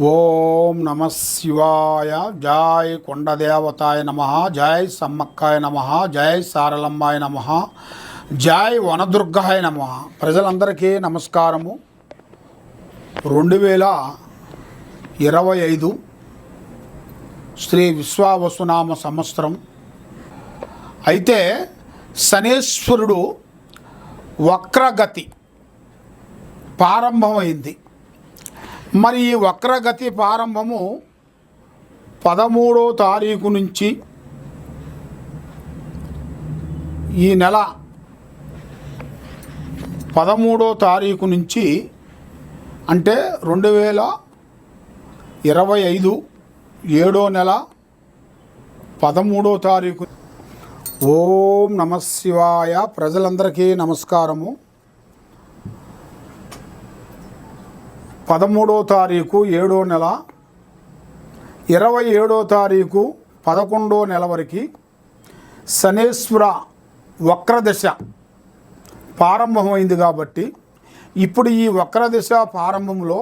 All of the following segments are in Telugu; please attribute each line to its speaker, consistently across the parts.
Speaker 1: ఓం నమ శివాయ. జై కొండదేవతాయ నమ. జై సమ్మక్కాయ నమ. జై సారలమ్మాయ నమ. జై వనదుర్గాయ నమ. ప్రజలందరికీ నమస్కారము. రెండు వేల ఇరవై ఐదు శ్రీ విశ్వావసునామ సంవత్సరం. అయితే శనేశ్వరుడు వక్రగతి ప్రారంభమైంది. మరి ఈ వక్రగతి ప్రారంభము పదమూడో తారీఖు నుంచి ఈ నెల పదమూడో తారీఖు నుంచి అంటే రెండు వేల ఇరవై ఐదు ఏడో నెల పదమూడో తారీఖు. ఓం నమ శివాయ. ప్రజలందరికీ నమస్కారము. పదమూడో తారీఖు ఏడో నెల ఇరవై ఏడో తారీఖు పదకొండో నెల వరకు శనేశ్వర వక్రదశ ప్రారంభమైంది కాబట్టి ఇప్పుడు ఈ వక్రదశ ప్రారంభంలో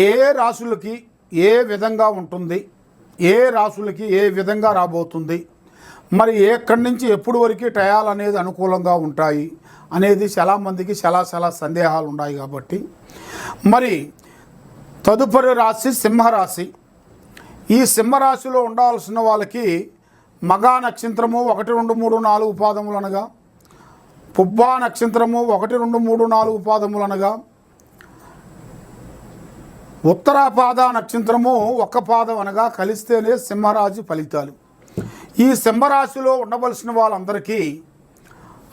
Speaker 1: ఏ రాసులకి ఏ విధంగా ఉంటుంది ఏ రాసులకి ఏ విధంగా రాబోతుంది మరి ఎక్కడి నుంచి ఎప్పుడు వరకు టయాలు అనేది అనుకూలంగా ఉంటాయి అనేది చాలా మందికి చాలా చాలా సందేహాలు ఉన్నాయి కాబట్టి. మరి తదుపరి రాశి సింహరాశి. ఈ సింహరాశిలో ఉండాల్సిన వాళ్ళకి మగా నక్షత్రము ఒకటి రెండు మూడు నాలుగు పాదములు అనగా పుబ్బా నక్షత్రము ఒకటి రెండు మూడు నాలుగు పాదములు అనగా ఉత్తరాపాద నక్షత్రము ఒక్క పాదం అనగా కలిస్తేనే సింహరాశి ఫలితాలు. ఈ సింహరాశిలో ఉండవలసిన వాళ్ళందరికీ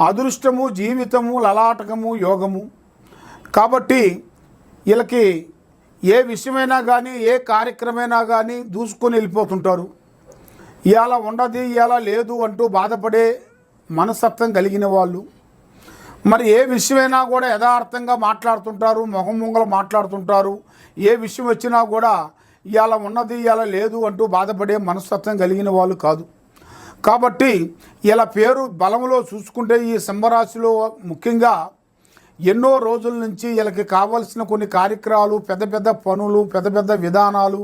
Speaker 1: అదృష్టము జీవితము లలాటకము యోగము. కాబట్టి వీళ్ళకి ఏ విషయమైనా కానీ ఏ కార్యక్రమైనా కానీ దూసుకొని వెళ్ళిపోతుంటారు. ఇవాళ ఉండదు ఇవాళ లేదు అంటూ బాధపడే మనస్తత్వం కలిగిన వాళ్ళు. మరి ఏ విషయమైనా కూడా యథార్థంగా మాట్లాడుతుంటారు మొహం ముంగల మాట్లాడుతుంటారు. ఏ విషయం వచ్చినా కూడా ఇవాళ ఉన్నది ఇవాళ లేదు అంటూ బాధపడే మనస్తత్వం కలిగిన వాళ్ళు కాదు. కాబట్టి ఇలా పేరు బలంలో చూసుకుంటే ఈ సింహరాశిలో ముఖ్యంగా ఎన్నో రోజుల నుంచి వీళ్ళకి కావాల్సిన కొన్ని కార్యక్రమాలు పెద్ద పెద్ద పనులు పెద్ద పెద్ద విధానాలు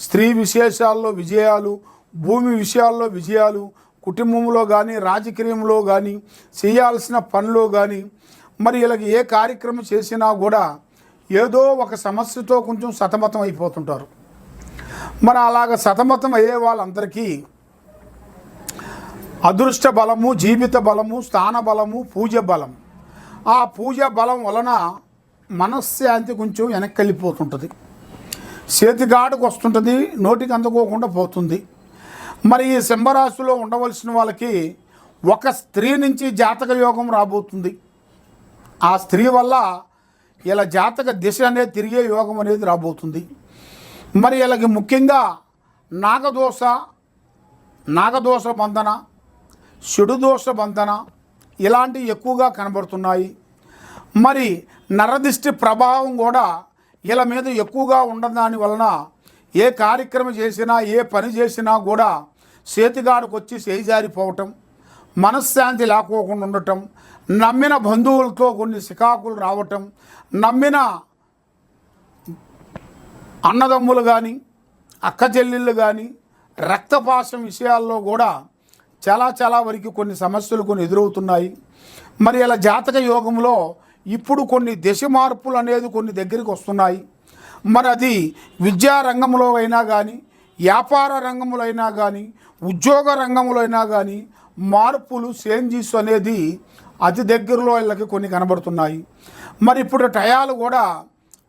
Speaker 1: స్త్రీ విశేషాల్లో విజయాలు భూమి విషయాల్లో విజయాలు కుటుంబంలో కానీ రాజకీయంలో కానీ చేయాల్సిన పనిలో కానీ మరి వీళ్ళకి ఏ కార్యక్రమం చేసినా కూడా ఏదో ఒక సమస్యతో కొంచెం సతమతం అయిపోతుంటారు. మరి అలాగ సతమతం అయ్యే వాళ్ళందరికీ అదృష్ట బలము జీవిత బలము స్థాన బలము పూజ బలం. ఆ పూజ బలం వలన మనశ్శాంతి కొంచెం వెనక్కి వెళ్ళిపోతుంటుంది చేతిగాడుకు వస్తుంటుంది నోటికి అందుకోకుండా పోతుంది. మరి ఈ సింహరాశిలో ఉండవలసిన వాళ్ళకి ఒక స్త్రీ నుంచి జాతక యోగం రాబోతుంది. ఆ స్త్రీ వల్ల ఇలా జాతక దిశ అనేది తిరిగే యోగం అనేది రాబోతుంది. మరి వీళ్ళకి ముఖ్యంగా నాగదోష నాగదోష బంధన చెడుదోష బంధన ఇలాంటివి ఎక్కువగా కనబడుతున్నాయి. మరి నరదిష్టి ప్రభావం కూడా వీళ్ళ మీద ఎక్కువగా ఉండదాని వలన ఏ కార్యక్రమం చేసినా ఏ పని చేసినా కూడా చేతిగాడికి వచ్చి చేజారిపోవటం మనశ్శాంతి లేకోకుండా ఉండటం నమ్మిన బంధువులతో కొన్ని సికాకులు రావటం నమ్మిన అన్నదమ్ములు కానీ అక్క చెల్లెళ్ళు కానీ రక్తపాశం విషయాల్లో కూడా చాలా చాలా వరకు కొన్ని సమస్యలు కొన్ని ఎదురవుతున్నాయి. మరి ఇలా జాతక యోగంలో ఇప్పుడు కొన్ని దశ మార్పులు అనేది కొన్ని దగ్గరికి వస్తున్నాయి. మరి అది విద్యా రంగంలో అయినా కానీ వ్యాపార రంగంలో అయినా కానీ ఉద్యోగ రంగంలో అయినా కానీ మార్పులు చేంజెస్ అనేది అతి దగ్గరలో వీళ్ళకి కొన్ని కనబడుతున్నాయి. మరి ఇప్పుడు టయాలు కూడా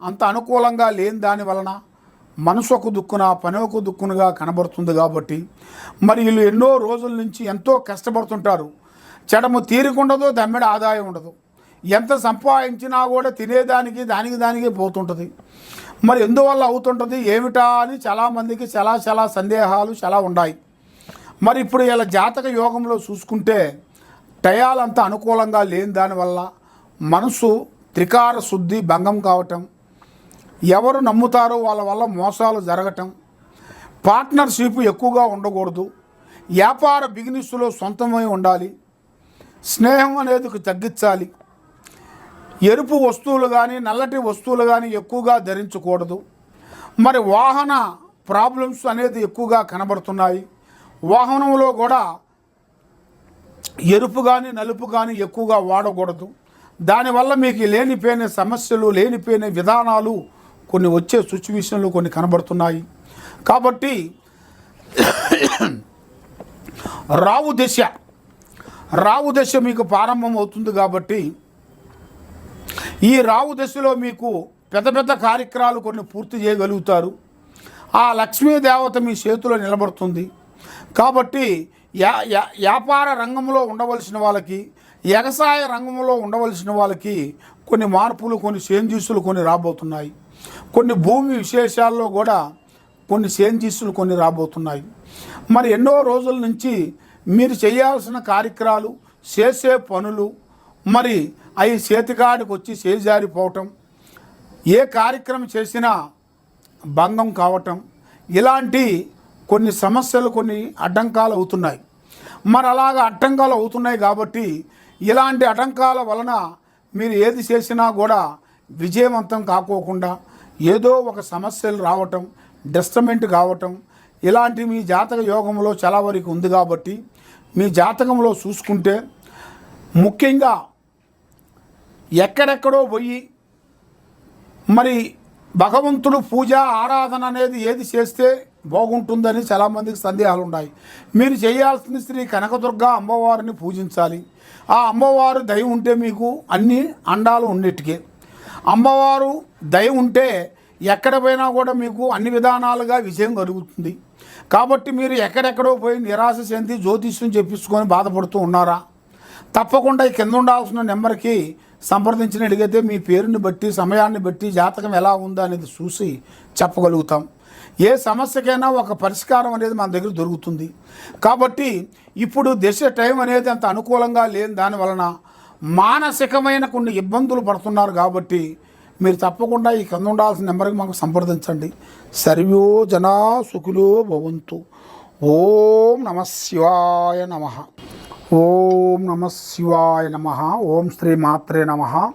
Speaker 1: అంత అనుకూలంగా లేని దాని వలన మనసుకు దుక్కున పని ఒక దుక్కునుగా కనబడుతుంది కాబట్టి. మరి వీళ్ళు ఎన్నో రోజుల నుంచి ఎంతో కష్టపడుతుంటారు. చెడము తీరికుండదు దమ్మిడ ఆదాయం ఉండదు. ఎంత సంపాదించినా కూడా తినేదానికి దానికి దానికే పోతుంటుంది. మరి ఎందువల్ల అవుతుంటుంది? ఏమిటా అని చాలామందికి చాలా చాలా సందేహాలు చాలా ఉన్నాయి. మరి ఇప్పుడు ఇలా జాతక యోగంలో చూసుకుంటే టయాలంతా అనుకూలంగా లేని దానివల్ల మనసు త్రికార శుద్ధి భంగం కావటం ఎవరు నమ్ముతారో వాళ్ళ వల్ల మోసాలు జరగటం. పార్ట్నర్షిప్ ఎక్కువగా ఉండకూడదు. వ్యాపార బిజినెస్లో సొంతమై ఉండాలి. స్నేహం అనేది తగ్గించాలి. ఎరుపు వస్తువులు కానీ నల్లటి వస్తువులు కానీ ఎక్కువగా ధరించకూడదు. మరి వాహన ప్రాబ్లమ్స్ అనేది ఎక్కువగా కనబడుతున్నాయి. వాహనంలో కూడా ఎరుపు కానీ నలుపు కానీ ఎక్కువగా వాడకూడదు. దానివల్ల మీకు లేనిపోయిన సమస్యలు లేనిపోయిన విధానాలు కొన్ని వచ్చే సిచ్యువేషన్లు కొన్ని కనబడుతున్నాయి. కాబట్టి రావు దశ రావు దశ మీకు ప్రారంభం అవుతుంది కాబట్టి ఈ రావు దశలో మీకు పెద్ద పెద్ద కార్యక్రమాలు కొన్ని పూర్తి చేయగలుగుతారు. ఆ లక్ష్మీ దేవత మీ చేతిలో నిలబడుతుంది. కాబట్టి యా యా- వ్యాపార రంగంలో ఉండవలసిన వాళ్ళకి వ్యవసాయ రంగంలో ఉండవలసిన వాళ్ళకి కొన్ని మార్పులు కొన్ని చేంజెస్లు కొన్ని రాబోతున్నాయి. కొన్ని భూమి విశేషాల్లో కూడా కొన్ని చేంజెస్లు కొన్ని రాబోతున్నాయి. మరి ఎన్నో రోజుల నుంచి మీరు చేయాల్సిన కార్యక్రమాలు చేసే పనులు మరి అవి చేతికాడికి వచ్చి చేజారిపోవటం ఏ కార్యక్రమం చేసినా భంగం కావటం ఇలాంటి కొన్ని సమస్యలు కొన్ని అడ్డంకాలు అవుతున్నాయి. మరి అలాగ అడ్డంకాలు అవుతున్నాయి కాబట్టి ఇలాంటి అడ్డంకాల వలన మీరు ఏది చేసినా కూడా విజయవంతం కాకోకుండా ఏదో ఒక సమస్యలు రావటం డిస్టర్బెంట్ కావటం ఇలాంటి మీ జాతక యోగంలో చాలా వరకు ఉంది కాబట్టి మీ జాతకంలో చూసుకుంటే ముఖ్యంగా ఎక్కడెక్కడో పోయి మరి భగవంతుడు పూజ ఆరాధన అనేది ఏది చేస్తే బాగుంటుందని చాలామందికి సందేహాలు ఉన్నాయి మీరు చేయాల్సిన శ్రీ కనకదుర్గ అమ్మవారిని పూజించాలి. ఆ అమ్మవారు దయ ఉంటే మీకు అన్ని అండాలు ఉన్నట్టుకే అమ్మవారు దయ ఉంటే ఎక్కడ పోయినా కూడా మీకు అన్ని విధానాలుగా విజయం కలుగుతుంది. కాబట్టి మీరు ఎక్కడెక్కడో పోయి నిరాశ చెంది జ్యోతిష్యం చెప్పించుకొని బాధపడుతూ ఉన్నారా? తప్పకుండా కింద ఉండాల్సిన నెంబర్కి సంప్రదించిన అడిగితే మీ పేరుని బట్టి సమయాన్ని బట్టి జాతకం ఎలా ఉందో అనేది చూసి చెప్పగలుగుతాం. ఏ సమస్యకైనా ఒక పరిష్కారం అనేది మన దగ్గర దొరుకుతుంది. కాబట్టి ఇప్పుడు దశ టైం అనేది అంత అనుకూలంగా లేని దాని వలన మానసికమైన కొన్ని ఇబ్బందులు పడుతున్నారు కాబట్టి మీరు తప్పకుండా ఈ కింద ఉండాల్సిన నెంబర్కి మాకు సంప్రదించండి. సర్వో జనా సుఖులో భవంతు. ఓం నమ శివాయ నమః. ఓం నమ శివాయ నమ. ఓం శ్రీ మాత్రే నమ.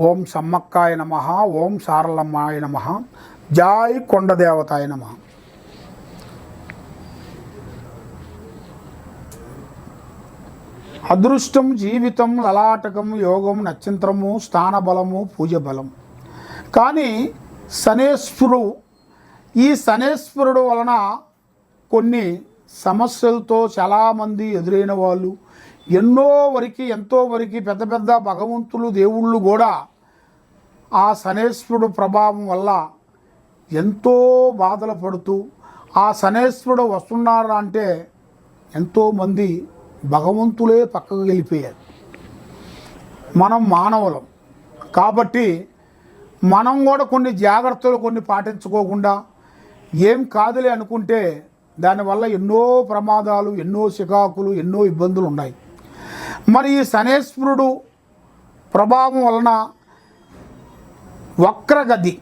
Speaker 1: ఓం సమ్మక్కాయ నమ. ఓం సారలమ్మాయ నమ. జాయ్ కొండదేవతాయ నమ. అదృష్టం జీవితం లలాటకం యోగం నక్షత్రము స్థానబలము పూజ బలం కానీ శనేశ్వరుడు ఈ శనేశ్వరుడు వలన కొన్ని సమస్యలతో చాలామంది ఎదురైన వాళ్ళు ఎన్నో వరకు ఎంతో వరకు పెద్ద పెద్ద భగవంతులు దేవుళ్ళు కూడా ఆ శనేశ్వరుడు ప్రభావం వల్ల ఎంతో బాధలు పడుతూ ఆ శనేశ్వరుడు వస్తున్నారా అంటే ఎంతోమంది భగవంతులే పక్కకు వెళ్ళిపోయారు. మనం మానవులం. కాబట్టి మనం కూడా కొన్ని జాగ్రత్తలు కొన్ని పాటించుకోకుండా ఏం కాదులే అనుకుంటే దానివల్ల ఎన్నో ప్రమాదాలు ఎన్నో చికాకులు ఎన్నో ఇబ్బందులు ఉన్నాయి. మరి ఈ శనేశ్వరుడు ప్రభావం వలన వక్రగది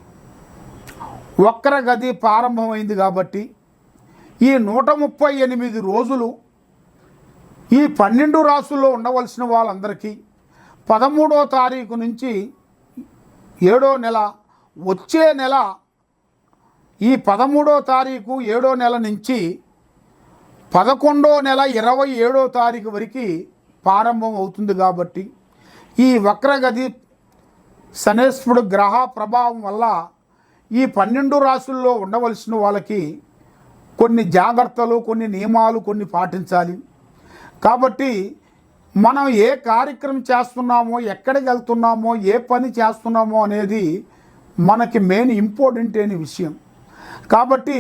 Speaker 1: వక్రగది ప్రారంభమైంది కాబట్టి ఈ నూట ముప్పై ఎనిమిది రోజులు ఈ పన్నెండు రాసుల్లో ఉండవలసిన వాళ్ళందరికీ పదమూడో తారీఖు నుంచి ఏడో నెల వచ్చే నెల ఈ పదమూడో తారీఖు ఏడో నెల నుంచి పదకొండో నెల ఇరవై ఏడో తారీఖు వరకు ప్రారంభం అవుతుంది కాబట్టి ఈ వక్రగది శనేశ్వరుడు గ్రహ ప్రభావం వల్ల ఈ పన్నెండు రాసుల్లో ఉండవలసిన వాళ్ళకి కొన్ని జాగ్రత్తలు కొన్ని నియమాలు కొన్ని పాటించాలి. కాబట్టి మనం ఏ కార్యక్రమం చేస్తున్నామో ఎక్కడికి వెళ్తున్నామో ఏ పని చేస్తున్నామో అనేది మనకి మెయిన్ ఇంపార్టెంట్ అయిన విషయం. కాబట్టి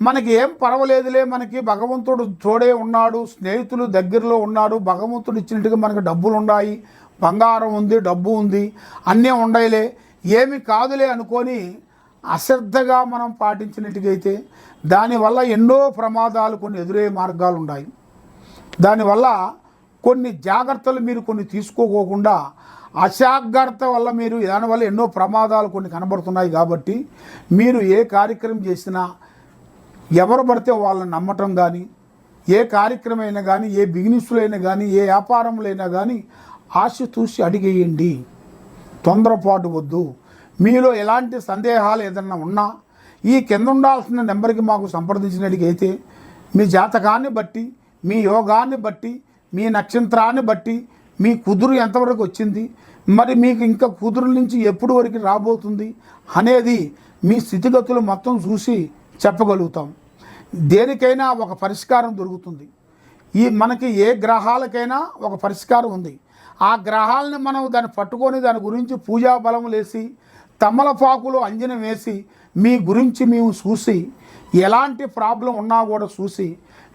Speaker 1: మనకి ఏం పర్వాలేదులే మనకి భగవంతుడు తోడే ఉన్నాడు స్నేహితులు దగ్గరలో ఉన్నాడు భగవంతుడు ఇచ్చినట్టుగా మనకి డబ్బులు ఉన్నాయి బంగారం ఉంది డబ్బు ఉంది అన్నీ ఉండయిలే ఏమి కాదులే అనుకొని అశ్రద్ధగా మనం పాటించినట్టుగైతే దానివల్ల ఎన్నో ప్రమాదాలు కొన్ని ఎదురయ్యే మార్గాలు ఉన్నాయి. దానివల్ల కొన్ని జాగ్రత్తలు మీరు కొన్ని తీసుకోకోకుండా అజాగ్రత్త వల్ల మీరు దానివల్ల ఎన్నో ప్రమాదాలు కొన్ని కనబడుతున్నాయి కాబట్టి మీరు ఏ కార్యక్రమం చేసినా ఎవరు పడితే వాళ్ళని నమ్మటం కానీ ఏ కార్యక్రమం అయినా కానీ ఏ బిజినెస్లో అయినా కానీ ఏ వ్యాపారంలో అయినా కానీ ఆశ చూసి అడిగేయండి. తొందరపాటు వద్దు. మీలో ఎలాంటి సందేహాలు ఏదన్నా ఉన్నా ఈ కింద ఉండాల్సిన నెంబర్కి మాకు సంప్రదించినట్టుగైతే మీ జాతకాన్ని బట్టి మీ యోగాన్ని బట్టి మీ నక్షత్రాన్ని బట్టి మీ కుదురు ఎంతవరకు వచ్చింది మరి మీకు ఇంకా కుదురు నుంచి ఎప్పుడు వరకు రాబోతుంది అనేది మీ స్థితిగతులు మొత్తం చూసి చెప్పగలుగుతాం. దేనికైనా ఒక పరిష్కారం దొరుకుతుంది. ఈ మనకి ఏ గ్రహాలకైనా ఒక పరిష్కారం ఉంది. ఆ గ్రహాలని మనం దాన్ని పట్టుకొని దాని గురించి పూజా బలం లేసి తమలపాకులు అంజనం వేసి మీ గురించి మేము చూసి ఎలాంటి ప్రాబ్లం ఉన్నా కూడా చూసి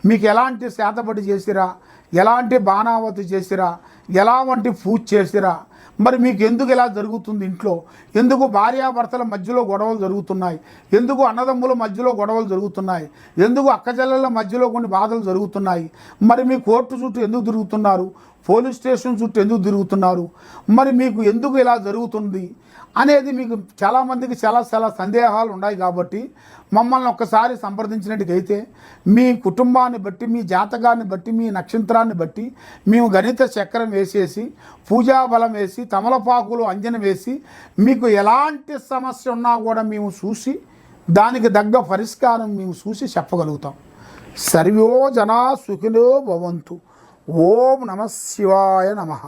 Speaker 1: మీకు ఎలాంటి శాతపడి చేసిరా? ఎలాంటి బాణావతి చేసిరా? ఎలా వంటి పూజ చేసిరా? మరి మీకు ఎందుకు ఇలా జరుగుతుంది ఇంట్లో? ఎందుకు భార్యాభర్తల మధ్యలో గొడవలు జరుగుతున్నాయి? ఎందుకు అన్నదమ్ముల మధ్యలో గొడవలు జరుగుతున్నాయి? ఎందుకు అక్కచెల్లెల మధ్యలో కొన్ని బాధలు జరుగుతున్నాయి? మరి మీ కోర్టు చుట్టూ ఎందుకు తిరుగుతున్నారు? పోలీస్ స్టేషన్ చుట్టూ ఎందుకు తిరుగుతున్నారు? మరి మీకు ఎందుకు ఇలా జరుగుతుంది? అనేది మీకు చాలామందికి చాలా చాలా సందేహాలు ఉన్నాయి కాబట్టి మమ్మల్ని ఒక్కసారి సంప్రదించినట్టుకైతే మీ కుటుంబాన్ని బట్టి మీ జాతకాన్ని బట్టి మీ నక్షత్రాన్ని బట్టి మేము గణిత చక్రం వేసేసి పూజా బలం వేసి తమలపాకులు అంజన వేసి మీకు ఎలాంటి సమస్య ఉన్నా కూడా మేము చూసి దానికి తగ్గ పరిష్కారం మేము చూసి చెప్పగలుగుతాం. సర్వో జనా సుఖినో భవంతు. ఓం నమ శివాయ నమః